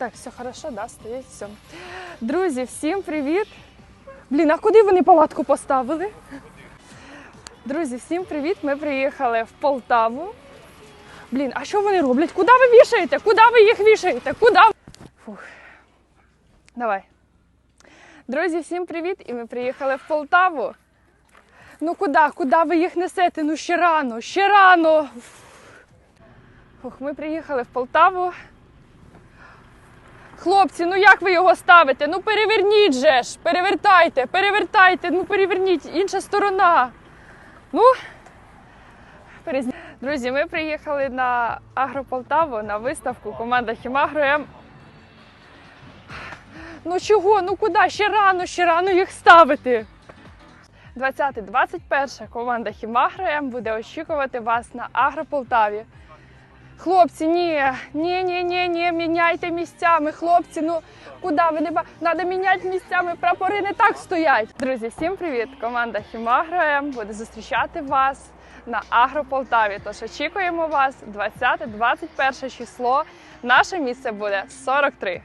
Так, все хорошо, да, стоїть, все. Друзі, всім привіт! Блін, а куди вони палатку поставили? Друзі, всім привіт! Ми приїхали в Полтаву. Блін, а що вони роблять? Куди ви вішаєте? Куди ви їх вішаєте? Куди? Фух. Давай. Друзі, всім привіт! І ми приїхали в Полтаву. Ну куди? Куди ви їх несете? Ну ще рано, ще рано. Фух, ми приїхали в Полтаву. Хлопці, ну як ви його ставите? Ну переверніть же ж, перевертайте, перевертайте, ну переверніть, інша сторона. Ну. Друзі, ми приїхали на Агрополтаву на виставку команда Хімагро. Ну чого? Ну куди? Ще рано, ще рано їх ставити. 20-21 команда Хімагро М буде очікувати вас на Агрополтаві. Хлопці, ні, ні, ні, ні, ні, міняйте місцями. Хлопці, ну куди ви не ба... Надо міняти місцями, прапори не так стоять. Друзі, всім привіт! Команда Хімагро М буде зустрічати вас на Агрополтаві. Тож очікуємо вас 20-21 число. Наше місце буде 43.